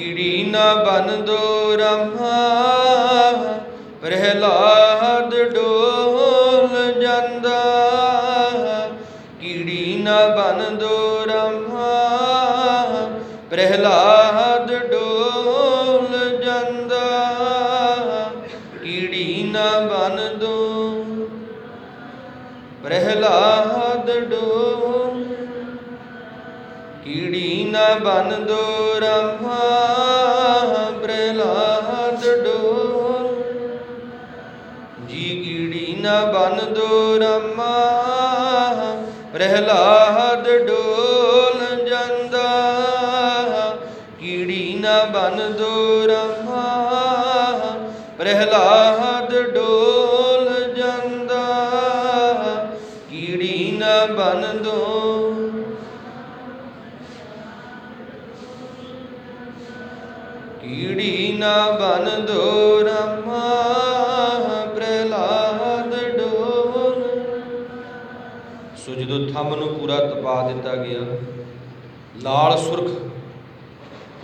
ਕੀੜੀ ਨਾ ਬਨ ਦੋ ਰਮਾ, ਪ੍ਰਹਿਲਾਦ ਡੋਲ ਜਾਂਦਾ। ਕੀੜੀ ਨਾ ਬਨ ਦੋ ਰਮਾ, ਪ੍ਰਹਿਲਾਦ ਡੋਲ ਜਾਂਦਾ। ਕੀੜੀ ਨਾ ਬਨ ਦੋ ਪ੍ਰਹਿਲਾਦ ਡੋਲ, ਕੀੜੀ ਬੰਦੋ ਬਨ ਦੋ ਰਮਾ ਪ੍ਰਹਿਲਾਦ ਡੋਲ ਜੀ ਕੀੜੀ ਨਾ ਬਨ ਦੋ ਰਮਾ, ਪ੍ਰਹਲਾਦ ਡੋਲ ਜਾਂਦਾ। ਕੀੜੀ ਨਾ ਬਨ ਦੋ ਰਮਾ, ਪ੍ਰਹਲਾਦ ਡੋਲ ਜਾਂਦਾ। ਕੀੜੀ ਨਾ ਬਨ ਦੋ ਕੀੜੀ ਬਨ ਦੋ ਰਮਾ ਪ੍ਰਹਿਲਾਦ ਡੋਲ ਸੋ ਜਦੋਂ ਥੰਮ ਨੂੰ ਪੂਰਾ ਤਪਾ ਦਿੱਤਾ ਗਿਆ, ਲਾਲ ਸੁਰਖ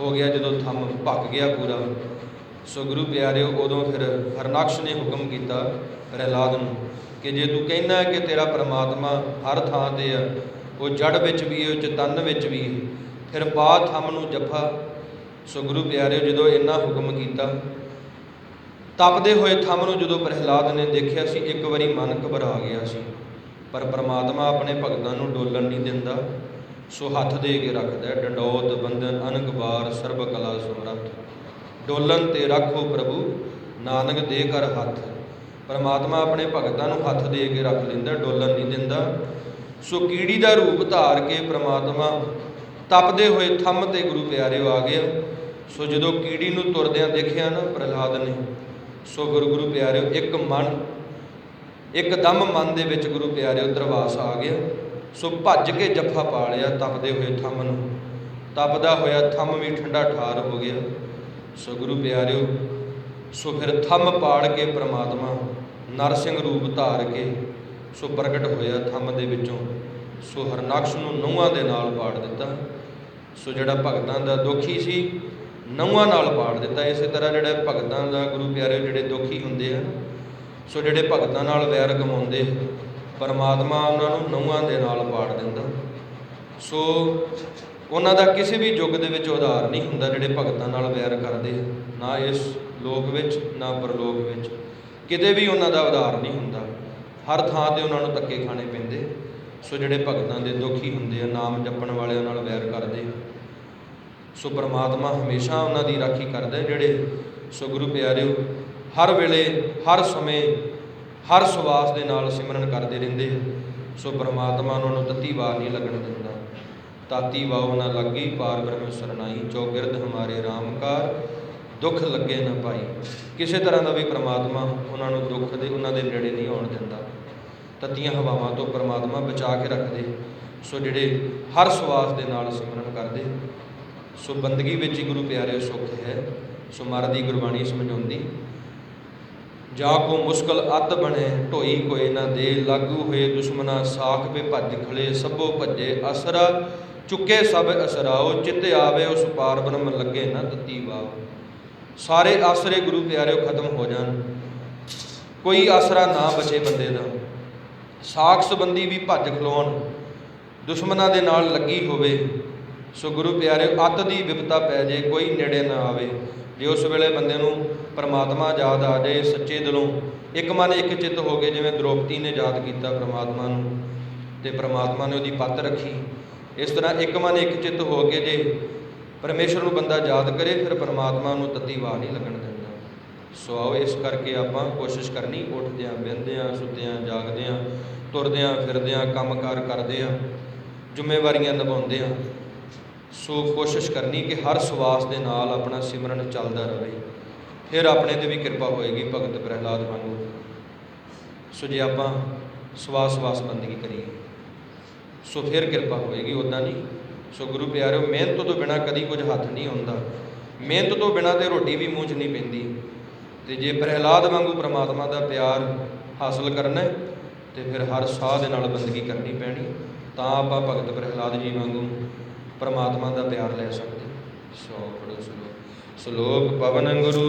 ਹੋ ਗਿਆ ਜਦੋਂ ਥੰਮ ਭੱਕ ਗਿਆ ਪੂਰਾ। ਸੋ ਗੁਰੂ ਪਿਆਰਿਓ, ਉਦੋਂ ਫਿਰ ਹਰਨਾਕਸ਼ ਨੇ ਹੁਕਮ ਕੀਤਾ ਪ੍ਰਹਿਲਾਦ ਨੂੰ ਕਿ ਜੇ ਤੂੰ ਕਹਿਣਾ ਕਿ ਤੇਰਾ ਪ੍ਰਮਾਤਮਾ ਹਰ ਥਾਂ ਤੇ ਆ, ਉਹ ਜੜ ਵਿੱਚ ਵੀ ਹੈ, ਉਹ ਚਤਨ ਵਿੱਚ ਵੀ ਹੈ, ਫਿਰ ਪਾ ਥੰਮ ਨੂੰ ਜੱਫਾ ਸੋ ਗੁਰੂ ਪਿਆਰਿਓ, ਜਦੋਂ ਇੰਨਾ ਹੁਕਮ ਕੀਤਾ, ਤਪਦੇ ਹੋਏ ਥੰਮ ਨੂੰ ਜਦੋਂ ਪ੍ਰਹਿਲਾਦ ਨੇ ਦੇਖਿਆ ਸੀ, ਇੱਕ ਵਾਰੀ ਮਨ ਘਬਰਾ ਗਿਆ ਸੀ। ਪਰ ਪ੍ਰਮਾਤਮਾ ਆਪਣੇ ਭਗਤਾਂ ਨੂੰ ਡੋਲਣ ਨਹੀਂ ਦਿੰਦਾ। ਸੋ ਹੱਥ ਦੇ ਕੇ ਰੱਖਦਾ ਡੰਡੋਤ ਬੰਦਨ ਅਨਕ ਬਾਰ ਸਰਬ ਕਲਾ, ਸਮਰੱਥ। ਡੋਲਣ ਤੇ ਰੱਖੋ ਪ੍ਰਭੂ, ਨਾਨਕ ਦੇ ਕਰ ਹੱਥ। ਪ੍ਰਮਾਤਮਾ ਆਪਣੇ ਭਗਤਾਂ ਨੂੰ ਹੱਥ ਦੇ ਕੇ ਰੱਖ ਲੈਂਦਾ ਡੋਲਣ ਨਹੀਂ ਦਿੰਦਾ। ਸੋ ਕੀੜੀ ਦਾ ਰੂਪ ਧਾਰ ਕੇ ਪ੍ਰਮਾਤਮਾ ਤਪਦੇ ਹੋਏ ਥੰਮ ਤੇ ਗੁਰੂ ਪਿਆਰਿਓ ਆ ਗਿਆ। ਸੋ ਜਦੋਂ ਕੀੜੀ ਨੂੰ ਤੁਰਦਿਆਂ ਦੇਖਿਆ ਨਾ ਪ੍ਰਹਲਾਦ ਨੇ, ਸੋ ਗੁਰੂ ਗੁਰੂ ਪਿਆਰਿਓ, ਇੱਕ ਮਨ ਇੱਕਦਮ ਮਨ ਦੇ ਵਿੱਚ ਗੁਰੂ ਪਿਆਰਿਓ ਦਰਵਾਸ ਆ ਗਿਆ। ਸੋ ਭੱਜ ਕੇ ਜੱਫਾ ਪਾ ਲਿਆ ਤਪਦੇ ਹੋਏ ਥੰਮ ਨੂੰ। ਤਪਦਾ ਹੋਇਆ ਥੰਮ ਵੀ ਠੰਡਾ ਠਾਰ ਹੋ ਗਿਆ। ਸੋ ਗੁਰੂ ਪਿਆਰਿਓ, ਸੋ ਫਿਰ ਥੰਮ ਪਾੜ ਕੇ ਪ੍ਰਮਾਤਮਾ ਨਰਸਿੰਘ ਰੂਪ ਧਾਰ ਕੇ ਸੋ ਪ੍ਰਗਟ ਹੋਇਆ ਥੰਮ ਦੇ ਵਿੱਚੋਂ। ਸੋ ਹਰਨਕਸ਼ ਨੂੰ ਨਹੁੰਆਂ ਦੇ ਨਾਲ ਪਾੜ ਦਿੱਤਾ। ਸੋ ਜਿਹੜਾ ਭਗਤਾਂ ਦਾ ਦੁਖੀ ਸੀ ਨਵਾਂ ਨਾਲ ਪਾੜ ਦਿੱਤਾ। ਇਸੇ ਤਰ੍ਹਾਂ ਜਿਹੜਾ ਭਗਤਾਂ ਦਾ ਗੁਰੂ ਪਿਆਰੇ ਜਿਹੜੇ ਦੁਖੀ ਹੁੰਦੇ ਆ, ਸੋ ਜਿਹੜੇ ਭਗਤਾਂ ਨਾਲ ਵੈਰ ਕਮਾਉਂਦੇ ਪਰਮਾਤਮਾ ਉਹਨਾਂ ਨੂੰ ਨਹੁੰਆਂ ਦੇ ਨਾਲ ਪਾੜ ਦਿੰਦਾ। ਸੋ ਉਹਨਾਂ ਦਾ ਕਿਸੇ ਵੀ ਯੁੱਗ ਦੇ ਵਿੱਚ ਉਧਾਰ ਨਹੀਂ ਹੁੰਦਾ ਜਿਹੜੇ ਭਗਤਾਂ ਨਾਲ ਵੈਰ ਕਰਦੇ ਨਾ ਇਸ ਲੋਕ ਵਿੱਚ, ਨਾ ਪਰਲੋਕ ਵਿੱਚ। ਕਿਤੇ ਵੀ ਉਹਨਾਂ ਦਾ ਉਧਾਰ ਨਹੀਂ ਹੁੰਦਾ। ਹਰ ਥਾਂ ਤੇ ਉਹਨਾਂ ਨੂੰ ਧੱਕੇ ਖਾਣੇ ਪੈਂਦੇ। ਸੋ ਜਿਹੜੇ ਭਗਤਾਂ ਦੇ ਦੁਖੀ ਹੁੰਦੇ ਆ, ਨਾਮ ਜਪਣ ਵਾਲਿਆਂ ਨਾਲ ਵੈਰ ਕਰਦੇ ਆ ਸੋ ਪ੍ਰਮਾਤਮਾ ਹਮੇਸ਼ਾ ਉਹਨਾਂ ਦੀ ਰਾਖੀ ਕਰਦਾ ਹੈ, ਜਿਹੜੇ ਸੋ ਗੁਰੂ ਪਿਆਰਿਓ, ਹਰ ਵੇਲੇ, ਹਰ ਸਮੇਂ, ਹਰ ਸਵਾਸ ਦੇ ਨਾਲ ਸਿਮਰਨ ਕਰਦੇ ਰਹਿੰਦੇ ਆ। ਸੋ ਪ੍ਰਮਾਤਮਾ ਉਹਨਾਂ ਨੂੰ ਤਤੀ ਵਾਰ ਨਹੀਂ ਲੱਗਣ ਦਿੰਦਾ। ਤਾਤੀ ਵਾਉ ਨਾ ਲੱਗੀ ਪਾਰ ਬ੍ਰਹਮ ਸਰਨਾਈ ਚੌਗਿਰਦ ਹਮਾਰੇ ਰਾਮਕਾਰ ਦੁੱਖ ਲੱਗੇ ਨਾ ਭਾਈ ਕਿਸੇ ਤਰ੍ਹਾਂ ਦਾ ਵੀ ਪ੍ਰਮਾਤਮਾ ਉਹਨਾਂ ਨੂੰ ਦੁੱਖ ਦੇ, ਉਹਨਾਂ ਦੇ ਨੇੜੇ ਨਹੀਂ ਆਉਣ ਦਿੰਦਾ। ਤਤੀਆਂ ਹਵਾਵਾਂ ਤੋਂ ਪ੍ਰਮਾਤਮਾ ਬਚਾ ਕੇ ਰੱਖਦੇ, ਸੋ ਜਿਹੜੇ ਹਰ ਸਵਾਸ ਦੇ ਨਾਲ ਸਿਮਰਨ ਕਰਦੇ ਸੋ ਬੰਦਗੀ ਵਿੱਚ ਹੀ ਗੁਰੂ ਪਿਆਰੇ ਸੁਖ ਹੈ, ਸੋ ਮਰ ਦੀ ਗੁਰਬਾਣੀ ਸਮਝਾਉਂਦੀ ਜਾ ਕੋ ਮੁਸ਼ਕਲ ਅੱਤ ਬਣੇ, ਢੋਈ ਕੋਏ ਨਾ ਦੇ, ਲਾਗੂ ਹੋਏ ਦੁਸ਼ਮਨਾ ਸਾਖ ਪੇ ਭੱਜ ਖਲੇ, ਸਭੋ ਭੱਜੇ ਅਸਰਾ, ਚੁੱਕੇ ਸਭ ਅਸਰਾਓ, ਚਿੱਤ ਆਵੇ ਉਸ ਪਾਰ ਬ੍ਰਹਮ ਲੱਗੇ ਨਾ ਤਤੀ ਵਾਵ ਸਾਰੇ ਆਸਰੇ ਗੁਰੂ ਪਿਆਰਿਓ ਖਤਮ ਹੋ ਜਾਣ, ਕੋਈ ਆਸਰਾ ਨਾ ਬਚੇ ਬੰਦੇ ਦਾ। ਸਾਖ ਸੰਬੰਧੀ ਵੀ ਭੱਜ ਖਲੋਣ ਦੁਸ਼ਮਨਾਂ ਦੇ ਨਾਲ ਲੱਗੀ ਹੋਵੇ ਸੋ ਗੁਰੂ ਪਿਆਰੇ ਅੱਤ ਦੀ ਵਿਪਤਾ ਪੈ ਜੇ, ਕੋਈ ਨੇੜੇ ਨਾ ਆਵੇ। ਜੇ ਉਸ ਵੇਲੇ ਬੰਦੇ ਨੂੰ ਪਰਮਾਤਮਾ ਯਾਦ ਆ ਜਾਏ ਸੱਚੇ ਦਿਲੋਂ, ਇੱਕ ਮਨ ਇੱਕ ਚਿੱਤ ਹੋ ਕੇ ਜਿਵੇਂ ਦ੍ਰੋਪਦੀ ਨੇ ਯਾਦ ਕੀਤਾ ਪਰਮਾਤਮਾ ਨੂੰ, ਤੇ ਪਰਮਾਤਮਾ ਨੇ ਉਹਦੀ ਪੱਤ ਰੱਖੀ। ਇਸ ਤਰ੍ਹਾਂ ਇੱਕ ਮਨ ਇੱਕ ਚਿੱਤ ਹੋ ਕੇ ਜੇ ਪਰਮੇਸ਼ਰ ਨੂੰ ਬੰਦਾ ਯਾਦ ਕਰੇ, ਫਿਰ ਪਰਮਾਤਮਾ ਨੂੰ ਤੱਤੀ ਵਾਹ ਨਹੀਂ ਲੱਗਣ ਦਿੰਦਾ। ਸੋ ਆਓ ਇਸ ਕਰਕੇ ਆਪਾਂ ਕੋਸ਼ਿਸ਼ ਕਰਨੀ, ਉੱਠਦਿਆਂ, ਬਹਿੰਦਿਆਂ, ਸੁੱਤਿਆਂ, ਜਾਗਦਿਆਂ, ਤੁਰਦਿਆਂ, ਫਿਰਦਿਆਂ, ਕੰਮਕਾਰ ਕਰਦਿਆਂ, ਜ਼ਿੰਮੇਵਾਰੀਆਂ ਨਿਭਾਉਂਦੇ ਨਿਭਾਉਂਦਿਆਂ। ਸੋ ਕੋਸ਼ਿਸ਼ ਕਰਨੀ ਕਿ ਹਰ ਸਵਾਸ ਦੇ ਨਾਲ ਆਪਣਾ ਸਿਮਰਨ ਚੱਲਦਾ ਰਹੇ। ਫਿਰ ਆਪਣੇ ਤੇ ਵੀ ਕਿਰਪਾ ਹੋਏਗੀ ਭਗਤ ਪ੍ਰਹਿਲਾਦ ਵਾਂਗੂ। ਸੋ ਜੇ ਆਪਾਂ ਸਵਾਸ ਸਵਾਸ ਬੰਦਗੀ ਕਰੀਏ, ਸੋ ਫਿਰ ਕਿਰਪਾ ਹੋਏਗੀ ਉਦਾਂ ਨਹੀਂ। ਸੋ ਗੁਰੂ ਪਿਆਰਿਓ, ਮਿਹਨਤ ਤੋਂ ਬਿਨਾ ਕਦੀ ਕੁਝ ਹੱਥ ਨਹੀਂ ਆਉਂਦਾ ਮਿਹਨਤ ਤੋਂ ਬਿਨਾ ਤੇ ਰੋਟੀ ਵੀ ਮੂੰਹ 'ਚ ਨਹੀਂ ਪੈਂਦੀ। ਤੇ ਜੇ ਪ੍ਰਹਿਲਾਦ ਵਾਂਗੂ ਪ੍ਰਮਾਤਮਾ ਦਾ ਪਿਆਰ ਹਾਸਲ ਕਰਨਾ ਹੈ, ਤੇ ਫਿਰ ਹਰ ਸਾਹ ਦੇ ਨਾਲ ਬੰਦਗੀ ਕਰਨੀ ਪੈਣੀ। ਤਾਂ ਆਪਾਂ ਭਗਤ ਪ੍ਰਹਿਲਾਦ ਜੀ ਵਾਂਗੂ ਪਰਮਾਤਮਾ ਦਾ ਪਿਆਰ ਲੈ ਸਕਦੇ ਸੋ ਪੜੋ ਸੁਣੋ। ਸ਼ਲੋਕ ਪਵਨ ਗੁਰੂ